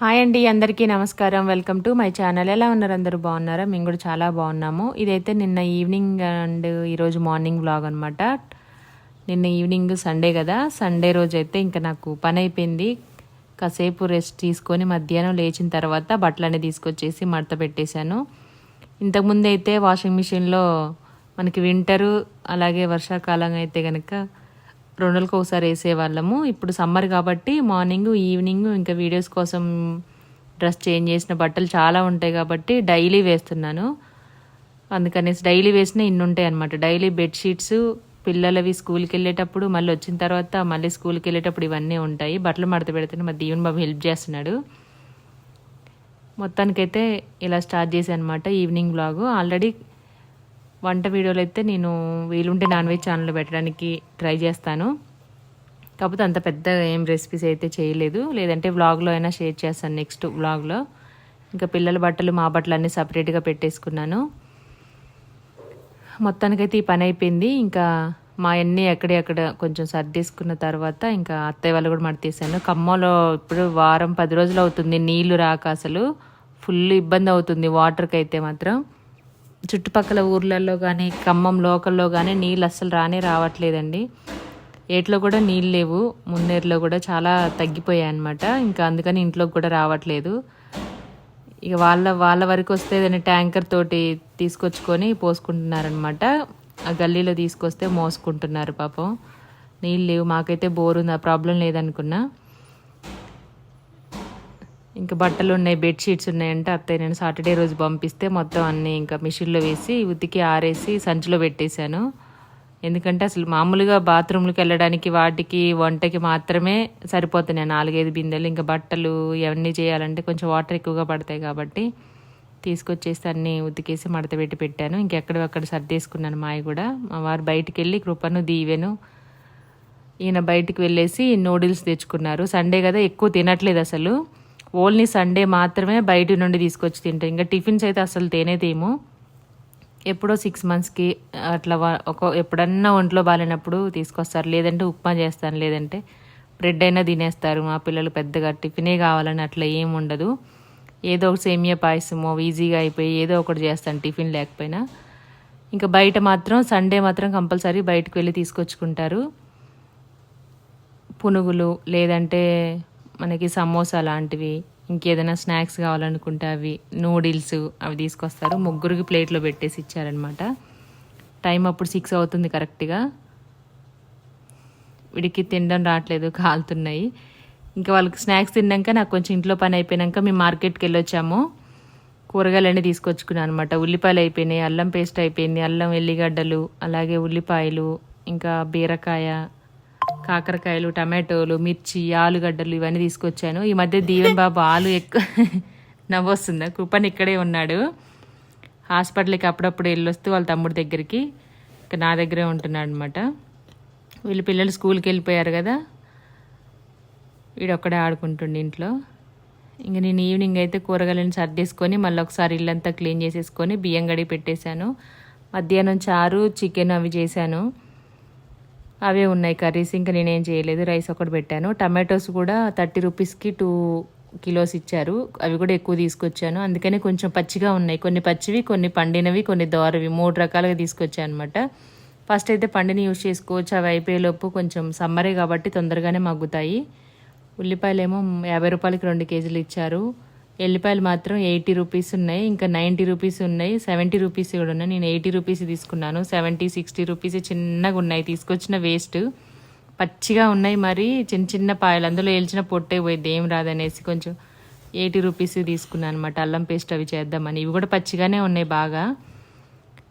Hi అండి అందరికీ నమస్కారం. Welcome to my channel. ఎలా ఉన్నారు అందరూ? బాగున్నారా? మేము కూడా చాలా బాగున్నాము. ఇదైతే నిన్న ఈవినింగ్ అండ్ ఈరోజు మార్నింగ్ వ్లాగ్ అనమాట నిన్న ఈవినింగ్ సండే కదా. సండే రోజు అయితే ఇంకా నాకు పని అయిపోయింది. కాసేపు రెస్ట్ తీసుకొని మధ్యాహ్నం లేచిన తర్వాత బట్టలన్నీ తీసుకొచ్చేసి మడత పెట్టేశాను. ఇంతకుముందు అయితే వాషింగ్ మిషన్లో మనకి వింటరు అలాగే వర్షాకాలం అయితే కనుక రెండు రోజులకు ఒకసారి వేసేవాళ్ళము ఇప్పుడు సమ్మర్ కాబట్టి మార్నింగ్ ఈవినింగ్ ఇంకా వీడియోస్ కోసం డ్రెస్ చేంజ్ చేసిన బట్టలు చాలా ఉంటాయి కాబట్టి డైలీ వేస్తున్నాను. అందుకనేసి డైలీ వేసిన ఇన్ని ఉంటాయి అనమాట డైలీ బెడ్షీట్స్ పిల్లలవి స్కూల్కి వెళ్ళేటప్పుడు మళ్ళీ వచ్చిన తర్వాత మళ్ళీ స్కూల్కి వెళ్ళేటప్పుడు ఇవన్నీ ఉంటాయి. బట్టలు మడత పెడితే మా దీవెన్ బాబు హెల్ప్ చేస్తున్నాడు. మొత్తానికైతే ఇలా స్టార్ట్ చేశాను అనమాట ఈవినింగ్ బ్లాగు. ఆల్రెడీ వంట వీడియోలు అయితే నేను వీలుంటే నాన్ వెజ్ ఛానల్ పెట్టడానికి ట్రై చేస్తాను. కాకపోతే అంత పెద్ద ఏం రెసిపీస్ అయితే చేయలేదు. లేదంటే వ్లాగ్లో అయినా షేర్ చేస్తాను నెక్స్ట్ వ్లాగ్లో ఇంకా పిల్లల బట్టలు మా బట్టలు అన్నీ సపరేట్గా పెట్టేసుకున్నాను. మొత్తానికైతే ఈ పని అయిపోయింది. ఇంకా మా అన్నీ ఎక్కడెక్కడ కొంచెం సర్దేసుకున్న తర్వాత ఇంకా అత్తయ్య వాళ్ళు కూడా మడతీసాను ఖమ్మంలో ఇప్పుడు వారం పది రోజులు అవుతుంది నీళ్ళు రాక అసలు. ఫుల్ ఇబ్బంది అవుతుంది. వాటర్కి అయితే మాత్రం. చుట్టుపక్కల ఊర్లలో కానీ ఖమ్మం లోకల్లో కానీ నీళ్ళు అస్సలు రానే రావట్లేదండి. ఏట్లో కూడా నీళ్ళు లేవు మున్నేరులో కూడా చాలా తగ్గిపోయాయి అనమాట ఇంకా అందుకని ఇంట్లోకి కూడా రావట్లేదు. ఇక వాళ్ళ వాళ్ళ వరకు వస్తే ఏదైనా ట్యాంకర్ తోటి తీసుకొచ్చుకొని పోసుకుంటున్నారనమాట ఆ గల్లీలో తీసుకొస్తే మోసుకుంటున్నారు పాపం. నీళ్ళు లేవు మాకైతే బోర్ ఉంది ఆ ప్రాబ్లం లేదనుకున్నా. ఇంకా బట్టలు ఉన్నాయి బెడ్షీట్స్ ఉన్నాయంటే అత్తయ్య నేను సాటర్డే రోజు పంపిస్తే మొత్తం అన్నీ ఇంకా మిషన్లో వేసి ఉతికి ఆరేసి సంచిలో పెట్టేశాను. ఎందుకంటే అసలు మామూలుగా బాత్రూమ్లకు వెళ్ళడానికి వాటికి వంటకి మాత్రమే సరిపోతున్నాయి. నాలుగైదు బిందెలు ఇంకా బట్టలు ఇవన్నీ చేయాలంటే కొంచెం వాటర్ ఎక్కువగా పడతాయి కాబట్టి తీసుకొచ్చేసి అన్నీ ఉతికేసి మడత పెట్టి పెట్టాను. ఇంకెక్కడక్కడ సర్దేసుకున్నాను మాయ కూడా. మా వారు బయటికి వెళ్ళి కృపను దీవెను ఈయన బయటికి వెళ్ళేసి నూడిల్స్ తెచ్చుకున్నారు. సండే కదా ఎక్కువ తినట్లేదు అసలు. ఓన్లీ సండే మాత్రమే బయట నుండి తీసుకొచ్చి తింటాం ఇంకా టిఫిన్స్ అయితే అసలు తినేదేమో. ఎప్పుడో సిక్స్ మంత్స్కి అట్లా ఒక ఎప్పుడన్నా ఒంట్లో బాగాలేనప్పుడు తీసుకొస్తారు. లేదంటే ఉప్మా చేస్తాను లేదంటే బ్రెడ్ అయినా తినేస్తారు. మా పిల్లలు పెద్దగా టిఫినే కావాలని అట్లా ఏం ఉండదు. ఏదో ఒక సేమియా పాయసమో ఈజీగా అయిపోయి ఏదో ఒకటి చేస్తాను టిఫిన్ లేకపోయినా. ఇంకా బయట మాత్రం సండే మాత్రం కంపల్సరీ బయటకు వెళ్ళి తీసుకొచ్చుకుంటారు. పునుగులు లేదంటే మనకి సమోసా లాంటివి ఇంకేదైనా స్నాక్స్ కావాలనుకుంటే అవి నూడిల్స్ అవి తీసుకొస్తారు. ముగ్గురికి ప్లేట్లో పెట్టేసి ఇచ్చారనమాట టైం అప్పుడు సిక్స్ అవుతుంది కరెక్ట్గా. వీడికి తినడం రావట్లేదు కాలుతున్నాయి. ఇంకా వాళ్ళకి స్నాక్స్ తిన్నాక నాకు కొంచెం ఇంట్లో పని అయిపోయాక మేము మార్కెట్కి వెళ్ళొచ్చాము. కూరగాయలన్నీ తీసుకొచ్చుకున్నాను అనమాట ఉల్లిపాయలు అయిపోయినాయి అల్లం పేస్ట్ అయిపోయింది అల్లం ఎల్లిగడ్డలు అలాగే ఉల్లిపాయలు ఇంకా బీరకాయ కాకరకాయలు టమాటోలు మిర్చి ఆలుగడ్డలు ఇవన్నీ తీసుకొచ్చాను. ఈ మధ్య దీవెన్ బాబు ఆలు ఎక్కువ నవ్వొస్తుందా? కూపన్ ఇక్కడే ఉన్నాడు. హాస్పిటల్కి అప్పుడప్పుడు వెళ్ళొస్తూ వాళ్ళ తమ్ముడి దగ్గరికి. ఇక నా దగ్గరే ఉంటున్నాడు అనమాట వీళ్ళు పిల్లలు స్కూల్కి వెళ్ళిపోయారు కదా. వీడొక్కడే ఆడుకుంటుండే ఇంట్లో. ఇంక నేను ఈవినింగ్ అయితే కూరగాయలను సర్దేసుకొని మళ్ళీ ఒకసారి ఇల్లంతా క్లీన్ చేసేసుకొని బియ్యం గడి పెట్టేశాను. మధ్యాహ్నం చారు చికెన్ అవి చేశాను. అవే ఉన్నాయి కర్రీస్. ఇంకా నేనేం చేయలేదు. రైస్ ఒకటి పెట్టాను. టమాటోస్ కూడా థర్టీ రూపీస్కి టూ కిలోస్ ఇచ్చారు. అవి కూడా ఎక్కువ తీసుకొచ్చాను. అందుకని కొంచెం పచ్చిగా ఉన్నాయి. కొన్ని పచ్చివి కొన్ని పండినవి కొన్ని దోరవి మూడు రకాలుగా తీసుకొచ్చాను అనమాట ఫస్ట్ అయితే పండిని యూజ్ చేసుకోవచ్చు. అవి అయిపోయేలోపు కొంచెం సమ్మరే కాబట్టి తొందరగానే మగ్గుతాయి. ఉల్లిపాయలు ఏమో యాభై రూపాయలకి రెండు కేజీలు ఇచ్చారు. ఎల్లిపాయలు మాత్రం ఎయిటీ రూపీస్ ఉన్నాయి. ఇంకా నైంటీ రూపీస్ ఉన్నాయి. సెవెంటీ రూపీస్ కూడా ఉన్నాయి. నేను ఎయిటీ రూపీస్ తీసుకున్నాను. సెవెంటీ సిక్స్టీ రూపీస్ చిన్నగా ఉన్నాయి. తీసుకొచ్చిన వేస్ట్ పచ్చిగా ఉన్నాయి మరి. చిన్న చిన్న పాయలు. అందులో ఏల్చిన పొట్టే పోయింది. ఏం రాదనేసి కొంచెం ఎయిటీ రూపీస్ తీసుకున్నాను అనమాట అల్లం పేస్ట్ అవి చేద్దామని. ఇవి కూడా పచ్చిగానే ఉన్నాయి బాగా.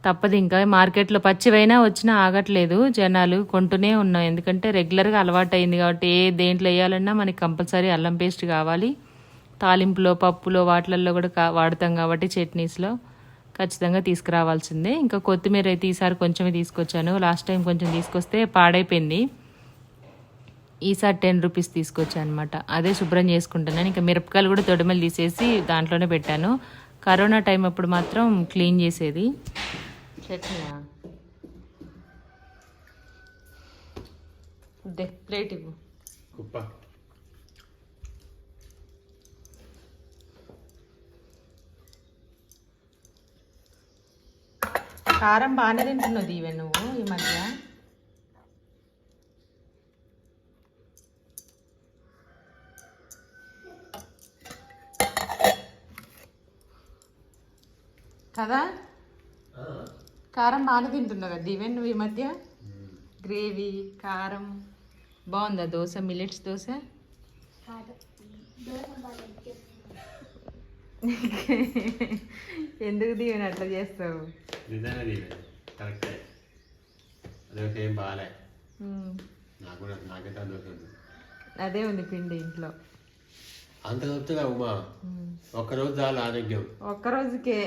తప్పదు ఇంకా. మార్కెట్లో పచ్చివైనా వచ్చినా ఆగట్లేదు. జనాలు కొంటూనే ఉన్నాం. ఎందుకంటే రెగ్యులర్గా అలవాటు అయింది కాబట్టి ఏ దేంట్లో వేయాలన్నా మనకి కంపల్సరీ అల్లం పేస్ట్ కావాలి. తాలింపులో పప్పులో వాటిలలో కూడా కా వాడతాం కాబట్టి చట్నీస్లో. ఖచ్చితంగా తీసుకురావాల్సిందే. ఇంకా కొత్తిమీర అయితే ఈసారి కొంచెమే తీసుకొచ్చాను. లాస్ట్ టైం కొంచెం తీసుకొస్తే పాడైపోయింది. ఈసారి టెన్ రూపీస్ తీసుకొచ్చాను అనమాట అదే శుభ్రం చేసుకుంటున్నాను. ఇంకా మిరపకాయలు కూడా తొడిమలు తీసేసి దాంట్లోనే పెట్టాను. కరోనా టైం అప్పుడు మాత్రం క్లీన్ చేసేది. ప్లేట్ ఇవ్వు. కారం బాగానే తింటున్నావు దీవె నువ్వు ఈ మధ్య. కదా? కారం బాగానే తింటున్నావు కదా దీవెన్ నువ్వు ఈ మధ్య? గ్రేవీ కారం. బాగుందా దోశ మిల్లెట్స్ దోశ? ఎందుకు దీవెన్ అట్లా చేస్తావు? నిజంగా తీయలేదు కరెక్టే అదొక ఏం బాగాలే నాకు కూడా నాకైతే అందుతుంది అదే ఉంది పిండి ఇంట్లో అంత వస్తుందా ఉమా ఒక్కరోజు చాలు ఆరోగ్యం ఒక్క రోజుకే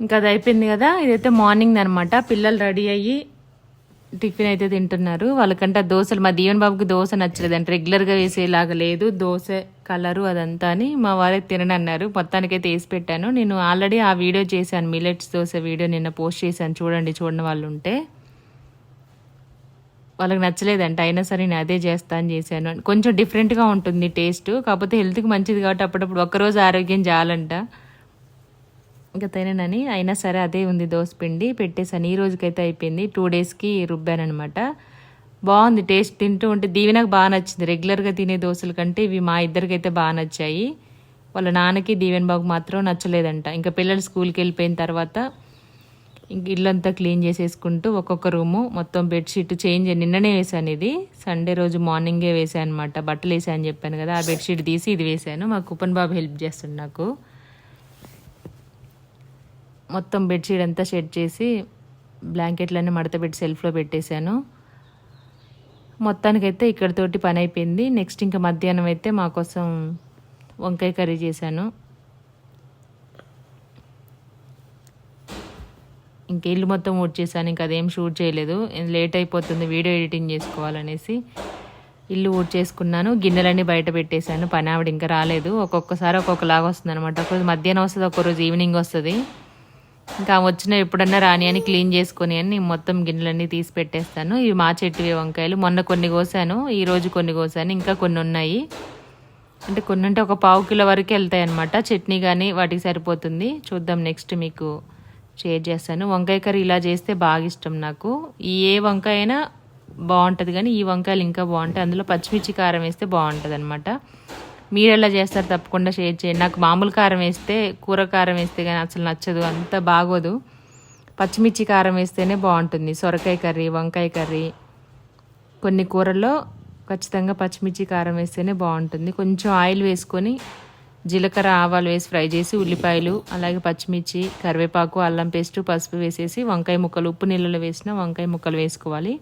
ఇంకా అది అయిపోయింది కదా ఇదైతే మార్నింగ్ అనమాట పిల్లలు రెడీ అయ్యి టిఫిన్ అయితే తింటున్నారు. వాళ్ళకంటే ఆ దోశలు మా దీవెన్ బాబుకి దోశ నచ్చలేదు అంటే రెగ్యులర్గా వేసేలాగా లేదు. దోశ కలరు అదంతా అని మా వారే తిననన్నారు. మొత్తానికైతే వేసి పెట్టాను. నేను ఆల్రెడీ ఆ వీడియో చేశాను. మిలెట్స్ దోశ వీడియో నిన్న పోస్ట్ చేశాను. చూడండి చూడని వాళ్ళు ఉంటే. వాళ్ళకి నచ్చలేదంట. అయినా సరే నేను అదే చేస్తా అని చేశాను. కొంచెం డిఫరెంట్గా ఉంటుంది టేస్ట్. కాకపోతే హెల్త్కి మంచిది కాబట్టి అప్పుడప్పుడు ఒక్కరోజు ఆరోగ్యం చాలంట ఇంకా తిననని అయినా సరే అదే ఉంది దోశ పిండి పెట్టేసాను ఈ రోజుకైతే అయిపోయింది. టూ డేస్కి రుబ్బాను అనమాట బాగుంది టేస్ట్ తింటూ ఉంటే దీవెనకు బాగా నచ్చింది. రెగ్యులర్గా తినే దోశల కంటే ఇవి మా ఇద్దరికైతే బాగా నచ్చాయి. వాళ్ళ నాన్నకి దీవెన్ బాబు మాత్రం నచ్చలేదంట. ఇంకా పిల్లలు స్కూల్కి వెళ్ళిపోయిన తర్వాత ఇంక ఇల్లంతా క్లీన్ చేసేసుకుంటూ ఒక్కొక్క రూము మొత్తం బెడ్షీట్ చేంజ్ నిన్ననే వేసాను ఇది. సండే రోజు మార్నింగే వేసాను అనమాట బట్టలు వేసాను అని చెప్పాను కదా ఆ బెడ్షీట్ తీసి ఇది వేసాను మా కుపన్ బాబు హెల్ప్ చేస్తుంది నాకు. మొత్తం బెడ్షీట్ అంతా షెడ్ చేసి బ్లాంకెట్లన్నీ మడత పెట్టి సెల్ఫ్లో పెట్టేశాను. మొత్తానికైతే ఇక్కడితోటి పని అయిపోయింది. నెక్స్ట్ ఇంకా మధ్యాహ్నం అయితే మా కోసం వంకాయ కర్రీ చేశాను. ఇంక ఇల్లు మొత్తం ఊడ్చేసాను ఇంకా అదేం షూట్ చేయలేదు. లేట్ అయిపోతుంది. వీడియో ఎడిటింగ్ చేసుకోవాలనేసి ఇల్లు ఊడ్చేసుకున్నాను గిన్నెలన్నీ బయట పెట్టేశాను. పని ఆవిడ ఇంకా రాలేదు. ఒక్కొక్కసారి ఒక్కొక్కలాగా వస్తుంది అనమాట ఒకరోజు మధ్యాహ్నం వస్తుంది ఒకరోజు ఈవినింగ్ వస్తుంది. ఇంకా ఆమె వచ్చిన ఎప్పుడన్నా రాని అని క్లీన్ చేసుకొని అని నేను మొత్తం గిన్నెలన్నీ తీసి పెట్టేస్తాను. ఇవి మా చెట్టువే వంకాయలు. మొన్న కొన్ని కోసాను ఈరోజు కొన్ని కోసాను ఇంకా కొన్ని ఉన్నాయి. అంటే కొన్ని అంటే ఒక పావు కిలో వరకు వెళ్తాయి అనమాట చట్నీ కానీ వాటికి సరిపోతుంది. చూద్దాం నెక్స్ట్ మీకు షేర్ చేస్తాను. వంకాయ కర్రీ ఇలా చేస్తే బాగా ఇష్టం నాకు. ఏ వంకాయ అయినా బాగుంటుంది కానీ ఈ వంకాయలు ఇంకా బాగుంటాయి. అందులో పచ్చిమిర్చి కారం వేస్తే బాగుంటుంది అనమాట మీరు ఎలా చేస్తారు? తప్పకుండా షేర్ చేయండి. నాకు మామూలు కారం వేస్తే కూర కారం వేస్తే కానీ అసలు నచ్చదు. అంత బాగోదు. పచ్చిమిర్చి కారం వేస్తేనే బాగుంటుంది. సొరకాయ కర్రీ వంకాయ కర్రీ. కొన్ని కూరల్లో ఖచ్చితంగా పచ్చిమిర్చి కారం వేస్తేనే బాగుంటుంది. కొంచెం ఆయిల్ వేసుకొని జీలకర్ర ఆవాలు వేసి ఫ్రై చేసి ఉల్లిపాయలు అలాగే పచ్చిమిర్చి కరివేపాకు అల్లం పేస్టు పసుపు వేసేసి వంకాయ ముక్కలు ఉప్పు నీళ్ళలో వేసిన వంకాయ ముక్కలు వేసుకోవాలి.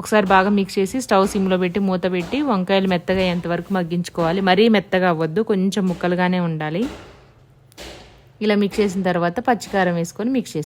ఒకసారి బాగా మిక్స్ చేసి స్టవ్ సిమ్లో పెట్టి మూత పెట్టి వంకాయలు మెత్తగా ఎంతవరకు మగ్గించుకోవాలి. మరీ మెత్తగా అవ్వద్దు కొంచెం ముక్కలుగానే ఉండాలి. ఇలా మిక్స్ చేసిన తర్వాత పచ్చికారం వేసుకొని మిక్స్ చేసి